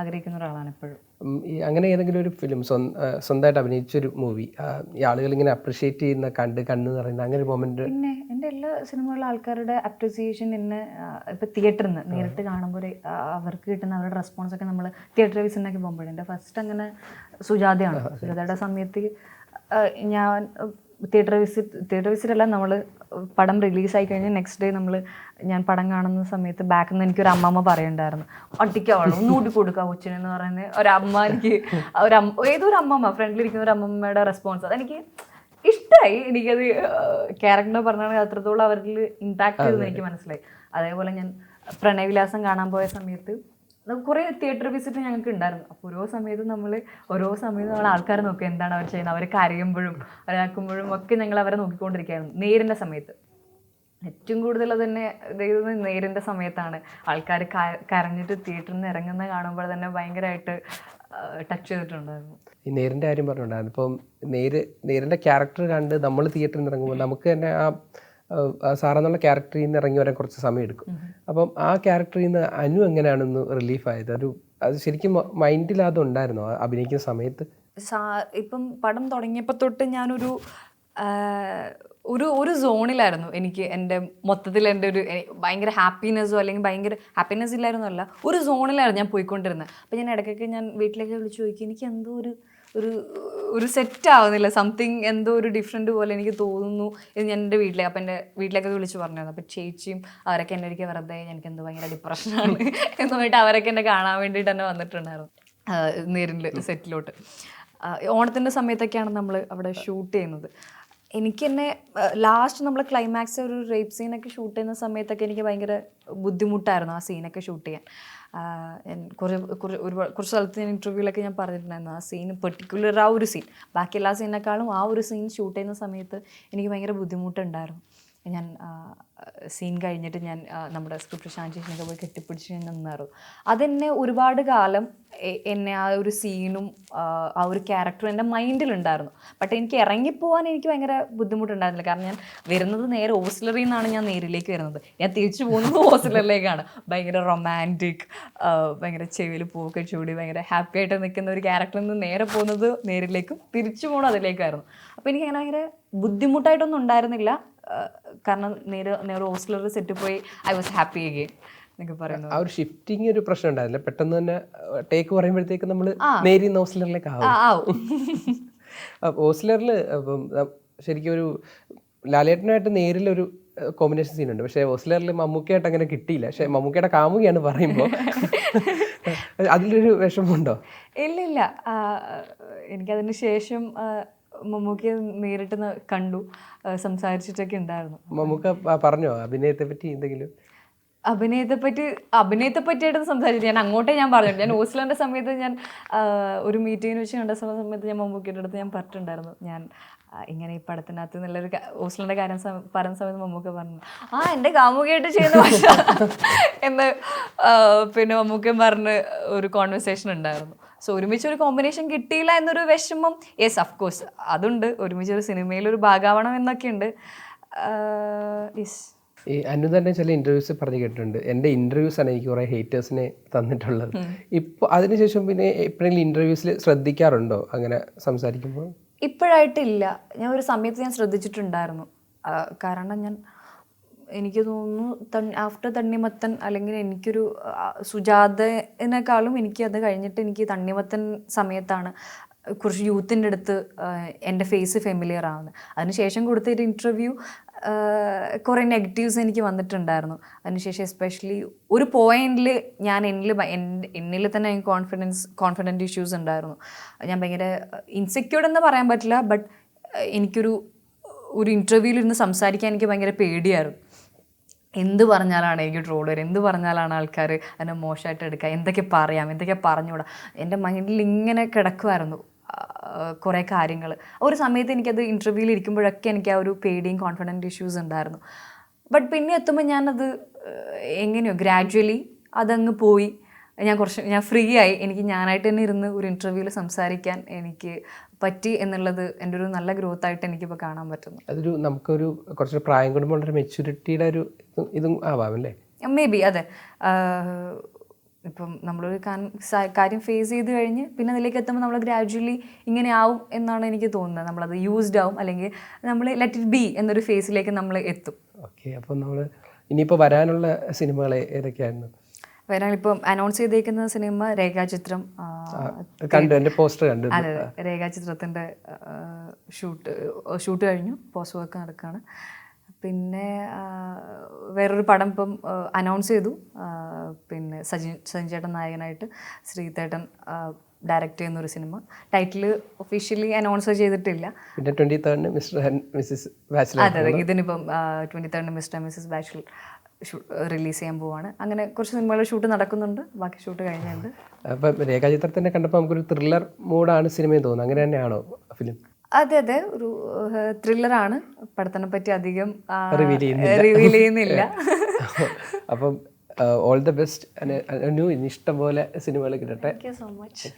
ആഗ്രഹിക്കുന്ന ഒരാളാണ് എപ്പോഴും. അങ്ങനെ ഏതെങ്കിലും ഒരു ഫിലിം സ്വന്തമായിട്ട് അഭിനയിച്ചൊരു മൂവി ഈ ആളുകൾ ഇങ്ങനെ അപ്രിഷിയേറ്റ് ചെയ്യുന്ന കണ്ട് കണ്ണ് നിറയുന്ന അങ്ങനെ ഒരു മൊമെന്റ് പിന്നെ എന്റെ എല്ലാ സിനിമകളിലെ ആൾക്കാരുടെ അപ്രിസിയേഷൻ എന്നെ ഇപ്പോൾ തിയേറ്ററിൽ നിന്ന് നേരിട്ട് കാണുമ്പോൾ അവർക്ക് കിട്ടുന്ന അവരുടെ റെസ്പോൺസ് ഒക്കെ നമ്മൾ തിയേറ്റർ വിസിനൊക്കെ പോകുമ്പോഴേ. എന്റെ ഫസ്റ്റ് അങ്ങനെ സുജാതയാണ്. സുജാതയുടെ സമയത്ത് ഞാൻ തിയേറ്റർ വിസിറ്റ് തിയേറ്റർ വിസിറ്റ് അല്ല നമ്മൾ പടം റിലീസായി കഴിഞ്ഞ് നെക്സ്റ്റ് ഡേ നമ്മൾ ഞാൻ പടം കാണുന്ന സമയത്ത് ബാക്കിൽ നിന്ന് എനിക്കൊരു അമ്മമ്മ പറയുണ്ടായിരുന്നു. ഒട്ടിക്കാവണം ഊട്ടി കൊടുക്കുക കൊച്ചിനെന്ന് പറയുന്നത് ഒരമ്മ എനിക്ക് ഒരു ഏതൊരു അമ്മമ്മ ഫ്രണ്ടിലിരിക്കുന്ന ഒരു അമ്മമ്മയുടെ റെസ്പോൺസ് അതെനിക്ക് ഇഷ്ടമായി എനിക്കത് ക്യാരക്ടർ പറഞ്ഞാൽ അത്രത്തോളം അവരിൽ ഇമ്പാക്ട് ചെയ്തെന്ന് എനിക്ക് മനസ്സിലായി. അതേപോലെ ഞാൻ പ്രണയവിലാസം കാണാൻ പോയ സമയത്ത് കുറേ തിയേറ്റർ വിസിറ്റ് ഞങ്ങൾക്ക് ഉണ്ടായിരുന്നു അപ്പോൾ ഓരോ സമയത്തും നമ്മൾ ഓരോ സമയത്തും നമ്മൾ ആൾക്കാരെ നോക്കുക എന്താണ് അവർ ചെയ്യുന്നത്. അവർ കരയുമ്പോഴും അവരാക്കുമ്പോഴും ഒക്കെ ഞങ്ങൾ അവരെ നോക്കിക്കൊണ്ടിരിക്കുകയായിരുന്നു നേരിന്റെ സമയത്ത്. ഏറ്റവും കൂടുതൽ തന്നെ ഇതായത് നേരിന്റെ സമയത്താണ് ആൾക്കാർ കരഞ്ഞിട്ട് തിയേറ്ററിൽ നിന്ന് ഇറങ്ങുന്ന കാണുമ്പോൾ തന്നെ ഭയങ്കരമായിട്ട് ടച്ച് ചെയ്തിട്ടുണ്ടായിരുന്നു. ഈ നേരിന്റെ കാര്യം പറഞ്ഞിട്ടുണ്ടായിരുന്നു ഇപ്പം നേര് നേരിന്റെ ക്യാരക്ടർ കണ്ട് നമ്മൾ തിയേറ്ററിൽ നിന്ന് ഇറങ്ങുമ്പോൾ നമുക്ക് തന്നെ ആ സാറെന്നുള്ള ക്യാരക്ടറിൽ നിന്ന് ഇറങ്ങി വരാൻ കുറച്ച് സമയം എടുക്കും. അപ്പം ആ ക്യാരക്ടറിൽ നിന്ന് അനു എങ്ങനെയാണെന്ന് റിലീഫ് ആയത്? ഒരു അത് ശരിക്കും മൈൻഡിൽ അത് ഉണ്ടായിരുന്നോ? അഭിനയിക്കുന്ന സമയത്ത്? ഇപ്പം പടം തുടങ്ങിയപ്പോൾ തൊട്ട് ഞാനൊരു ഒരു ഒരു സോണിലായിരുന്നു എനിക്ക് എന്റെ മൊത്തത്തിൽ എന്റെ ഒരു ഭയങ്കര ഹാപ്പിനെസ്സോ അല്ലെങ്കിൽ ഭയങ്കര ഹാപ്പിനെസ് ഇല്ലായിരുന്നല്ല ഒരു സോണിലായിരുന്നു ഞാൻ പോയിക്കൊണ്ടിരുന്നത്. അപ്പം ഞാൻ ഇടയ്ക്കൊക്കെ ഞാൻ വീട്ടിലേക്ക് വിളിച്ച് ചോദിക്കും എനിക്ക് എന്തോ ഒരു ഒരു ഒരു സെറ്റ് ആവുന്നില്ല. സംതിങ് എന്തോ ഒരു ഡിഫറെന്റ് പോലെ എനിക്ക് തോന്നുന്നു ഇത് ഞാൻ എന്റെ വീട്ടിലേക്ക് അപ്പം എന്റെ വീട്ടിലേക്കൊക്കെ വിളിച്ച് പറഞ്ഞത് അപ്പം ചേച്ചിയും അവരൊക്കെ എന്റെ ഒരിക്കൽ വെറുതെ എനിക്ക് എന്തോ ഭയങ്കര ഡിപ്രഷനാണ് എന്ന് പറഞ്ഞിട്ട് അവരൊക്കെ എന്നെ കാണാൻ വേണ്ടിയിട്ട് തന്നെ വന്നിട്ടുണ്ടായിരുന്നു. നേരിൽ സെറ്റിലോട്ട് ഓണത്തിന്റെ സമയത്തൊക്കെയാണ് നമ്മൾ അവിടെ ഷൂട്ട് ചെയ്യുന്നത്. എനിക്ക് തന്നെ ലാസ്റ്റ് നമ്മൾ ക്ലൈമാക്സ് ഒരു റേപ്പ് സീനൊക്കെ ഷൂട്ട് ചെയ്യുന്ന സമയത്തൊക്കെ എനിക്ക് ഭയങ്കര ബുദ്ധിമുട്ടായിരുന്നു ആ സീനൊക്കെ ഷൂട്ട് ചെയ്യാൻ. കുറച്ച് സ്ഥലത്ത് ഞാൻ ഇന്റർവ്യൂവിലൊക്കെ ഞാൻ പറഞ്ഞിട്ടുണ്ടായിരുന്നു. ആ സീൻ പെർട്ടിക്കുലർ ആ ഒരു സീൻ ബാക്കി എല്ലാ സീനേക്കാളും ആ ഒരു സീൻ ഷൂട്ട് ചെയ്യുന്ന സമയത്ത് എനിക്ക് ഭയങ്കര ബുദ്ധിമുട്ടുണ്ടായിരുന്നു. ഞാൻ സീൻ കഴിഞ്ഞിട്ട് ഞാൻ നമ്മുടെ സ്ക്രിപ്റ്റ് ശാന്തിനൊക്കെ പോയി കെട്ടിപ്പിടിച്ച് ഞാൻ നിന്നായിരുന്നു അതെന്നെ ഒരുപാട് കാലം എന്നെ ആ ഒരു സീനും ആ, ഒരു ക്യാരക്ടറും എന്റെ മൈൻഡിലുണ്ടായിരുന്നു ബട്ട് എനിക്ക് ഇറങ്ങിപ്പോവാൻ എനിക്ക് ഭയങ്കര ബുദ്ധിമുട്ടുണ്ടായിരുന്നില്ല. കാരണം ഞാൻ വരുന്നത് നേരെ ഓസ്ലറിൽ നിന്നാണ് ഞാൻ നേരിലേക്ക് വരുന്നത്. ഞാൻ തിരിച്ചു പോകുന്നത് ഓസ്ലറിലേക്കാണ് ഭയങ്കര റൊമാന്റിക് ഭയങ്കര ചെവിയിൽ പൂവൊക്കെ ചൂടി ഭയങ്കര ഹാപ്പി ആയിട്ട് നിൽക്കുന്ന ഒരു ക്യാരക്ടറിൽ നിന്ന് നേരെ പോകുന്നത് നേരിലേക്കും തിരിച്ചു പോകണം അതിലേക്കായിരുന്നു. അപ്പോൾ എനിക്ക് അങ്ങനെ ഭയങ്കര ബുദ്ധിമുട്ടായിട്ടൊന്നും ഉണ്ടായിരുന്നില്ല. കാരണം നേരെ നേരെ ഹോസ്റ്റലറിൽ സെറ്റ് പോയി ഐ വാസ് ഹാപ്പി അഗെയിൻ ആ ഒരു ഷിഫ്റ്റിംഗ് ഒരു പ്രശ്നം ഉണ്ടായിരുന്നില്ല. പെട്ടെന്ന് തന്നെ ടേക്ക് പറയുമ്പോഴത്തേക്ക് നമ്മൾ നേരി ഹോസ്റ്റലറിലേക്ക് ആവും. ഹോസ്റ്റലറിൽ അപ്പം ശരിക്കും ഒരു ലാലേട്ടനായിട്ട് നേരിലൊരു കോമ്പിനേഷൻ സീൻ ഉണ്ട്. പക്ഷേ ഹോസ്റ്റലറിൽ മമ്മൂക്കയായിട്ട് അങ്ങനെ കിട്ടിയില്ല. പക്ഷേ മമ്മൂക്കയുടെ കാമുകയാണ് പറയുമ്പോൾ അതിലൊരു വിഷമമുണ്ടോ? ഇല്ല ഇല്ല ആ, എനിക്കതിന് ശേഷം മമ്മൂക്കയെ നേരിട്ട് കണ്ടു സംസാരിച്ചിട്ടൊക്കെ ഉണ്ടായിരുന്നു. മമ്മൂക്ക പറഞ്ഞോ? അഭിനയത്തെ പറ്റി എന്തെങ്കിലും? അഭിനയത്തെ പറ്റി അഭിനയത്തെ പറ്റിയായിട്ട് സംസാരിച്ചു ഞാൻ അങ്ങോട്ടേ ഞാൻ പറഞ്ഞു ഞാൻ ഓസ്ലറിന്റെ സമയത്ത് ഞാൻ ഒരു മീറ്റിങ്ങിന് വെച്ച് കണ്ട സമയത്ത് ഞാൻ മമ്മൂക്കിയുടെ അടുത്ത് ഞാൻ പറഞ്ഞിട്ടുണ്ടായിരുന്നു. ഞാൻ ഇങ്ങനെ ഈ പടത്തിനകത്ത് നല്ലൊരു ഹോസ്റ്റലിന്റെ ഓസ്ലറിന്റെ കാര്യം പറഞ്ഞ സമയത്ത് മമ്മൂക്ക പറഞ്ഞു ആ എന്റെ കാമുകയായിട്ട് ചെയ്യുന്ന ഭാഷ എന്ന് പിന്നെ മമ്മൂക്കയും പറഞ്ഞ് ഒരു കോൺവെർസേഷൻ ഉണ്ടായിരുന്നു. സോ ഒരുമിച്ച് ഒരു കോമ്പിനേഷൻ കിട്ടിയില്ല എന്നൊരു വിഷമം. യെസ് അഫ് കോഴ്സ് അതുണ്ട്. ഒരുമിച്ച് ഒരു സിനിമയിൽ ഒരു ഭാഗമാവണം എന്നൊക്കെ ഉണ്ട് യെസ് ഈ അനു തന്നെ ചില ഇന്റർവ്യൂസ് പറഞ്ഞു കേട്ടിട്ടുണ്ട്. എന്റെ ഇന്റർവ്യൂസ് ആണ് എനിക്ക് കുറേ ഹേറ്റേഴ്സിനെ തന്നിട്ടുള്ളത്. ഇപ്പോൾ അതിനുശേഷം പിന്നെ എപ്പോഴെങ്കിലും ഇന്റർവ്യൂസിൽ ശ്രദ്ധിക്കാറുണ്ടോ അങ്ങനെ സംസാരിക്കുമ്പോൾ? ഇപ്പോഴായിട്ടില്ല. ഞാൻ ഒരു സമയത്ത് ഞാൻ ശ്രദ്ധിച്ചിട്ടുണ്ടായിരുന്നു. കാരണം ഞാൻ എനിക്ക് തോന്നുന്നു ആഫ്റ്റർ തണ്ണിമത്തൻ അല്ലെങ്കിൽ എനിക്കൊരു സുജാതനേക്കാളും എനിക്ക് അത് കഴിഞ്ഞിട്ട് എനിക്ക് തണ്ണിമത്തൻ സമയത്താണ് കുറച്ച് യൂത്തിന്റെ അടുത്ത് എന്റെ ഫേസ് ഫെമിലിയർ ആവുന്നത്. അതിനുശേഷം കൊടുത്ത ഒരു ഇന്റർവ്യൂ കുറേ നെഗറ്റീവ്സ് എനിക്ക് വന്നിട്ടുണ്ടായിരുന്നു. അതിനുശേഷം എസ്പെഷ്യലി ഒരു പോയിന്റിൽ ഞാൻ എന്നിൽ എന്നിൽ തന്നെ എനിക്ക് കോൺഫിഡൻസ് കോൺഫിഡന്റ് ഇഷ്യൂസ് ഉണ്ടായിരുന്നു. ഞാൻ ഭയങ്കര ഇൻസെക്യൂർഡ് എന്ന് പറയാൻ പറ്റില്ല ബട്ട് എനിക്കൊരു ഒരു ഇന്റർവ്യൂവിൽ ഇരുന്ന് സംസാരിക്കാൻ എനിക്ക് ഭയങ്കര പേടിയായിരുന്നു. എന്ത് പറഞ്ഞാലാണ് എനിക്ക് ട്രോൾ വരും എന്ത് പറഞ്ഞാലാണ് ആൾക്കാർ അതിനെ മോശമായിട്ട് എടുക്കുക? എന്തൊക്കെ പറയാം? എന്തൊക്കെ പറഞ്ഞുകൂടാ? എന്റെ മൈൻഡിൽ ഇങ്ങനെ കിടക്കുമായിരുന്നു കുറേ കാര്യങ്ങൾ. ഒരു സമയത്ത് എനിക്കത് ഇന്റർവ്യൂവിൽ ഇരിക്കുമ്പോഴൊക്കെ എനിക്ക് ആ ഒരു പേടിയും കോൺഫിഡന്റ് ഇഷ്യൂസ് ഉണ്ടായിരുന്നു. ബട്ട് പിന്നെ എത്തുമ്പോൾ ഞാനത് എങ്ങനെയോ ഗ്രാജ്വലി അതങ്ങ് പോയി. ഞാൻ കുറച്ച് ഞാൻ ഫ്രീ ആയി എനിക്ക് ഞാനായിട്ട് തന്നെ ഇരുന്ന് ഒരു ഇന്റർവ്യൂവിൽ സംസാരിക്കാൻ എനിക്ക് പറ്റി എന്നുള്ളത് എന്റെ ഒരു നല്ല ഗ്രോത്ത് ആയിട്ട് എനിക്കിപ്പോൾ കാണാൻ പറ്റുന്നു. അതൊരു നമുക്കൊരു കുറച്ച് പ്രായം കൂടുമ്പോൾ ഒരു മെച്യൂരിറ്റിയുടെ ഒരു ഇതും- ആവാം അല്ലേ മേ ബി അതെ. ഇപ്പം നമ്മളൊരു കാര്യം ഫേസ് ചെയ്ത് കഴിഞ്ഞ് പിന്നെ അതിലേക്ക് എത്തുമ്പോൾ നമ്മൾ ഗ്രാജ്വലി ഇങ്ങനെ ആവും എന്നാണ് എനിക്ക് തോന്നുന്നത്. നമ്മളത് യൂസ്ഡ് ആവും. അല്ലെങ്കിൽ നമ്മൾ ലെറ്റ് ഇറ്റ് ബി എന്നൊരു ഫേസിലേക്ക് നമ്മൾ എത്തും. ഓക്കെ അപ്പം നമ്മൾ ഇനിയിപ്പോൾ വരാനുള്ള സിനിമകൾ ഏതൊക്കെയായിരുന്നു? വരാൻ ഇപ്പം അനൗൺസ് ചെയ്തേക്കുന്ന സിനിമ രേഖാചിത്രം കണ്ടു എന്റെ പോസ്റ്റർ കണ്ടു. അതെ രേഖാചിത്രത്തിന്റെ ഷൂട്ട് ഷൂട്ട് കഴിഞ്ഞു പോസ്റ്റ് വർക്ക് നടക്കുകയാണ് പിന്നെ വേറൊരു പടം ഇപ്പം അനൗൺസ് ചെയ്തു. പിന്നെ സജിൻ സജിൻ ചേട്ടൻ നായകനായിട്ട് ശ്രീതേട്ടൻ ഡയറക്റ്റ് ചെയ്യുന്ന ഒരു സിനിമ ടൈറ്റിൽ ഒഫീഷ്യലി അനൗൺസ് ചെയ്തിട്ടില്ല. പിന്നെ ട്വന്റി തേർഡിന് മിസ്റ്റർ മിസ്സസ് ബാച്ചിലർ അതെ അതെ. ഇതിനിപ്പം ട്വന്റി തേർഡിന് മിസ്റ്റർ മിസ്സസ് ബാച്ചിൽ റിലീസ് ചെയ്യാൻ പോവാണ്. അങ്ങനെ കുറച്ച് സിനിമകളുടെ ഷൂട്ട് നടക്കുന്നുണ്ട്. ബാക്കി ഷൂട്ട് കഴിഞ്ഞുണ്ട്. അപ്പം രേഖാചിത്രത്തിനെ കണ്ടപ്പോൾ നമുക്കൊരു ത്രില്ലർ മൂഡാണ് സിനിമയിൽ തോന്നുന്നത് അങ്ങനെ തന്നെയാണോ ഫിലിം അതെ അതെ. ഒരു ത്രില്ലറാണ് പടത്തിനെ പറ്റി അധികം റിവീൽ ചെയ്യുന്നില്ല. അപ്പം ഓൾ ദ ബെസ്റ്റ് ഇഷ്ടം പോലെ സിനിമകൾ കിട്ടട്ടെ. Thank you so much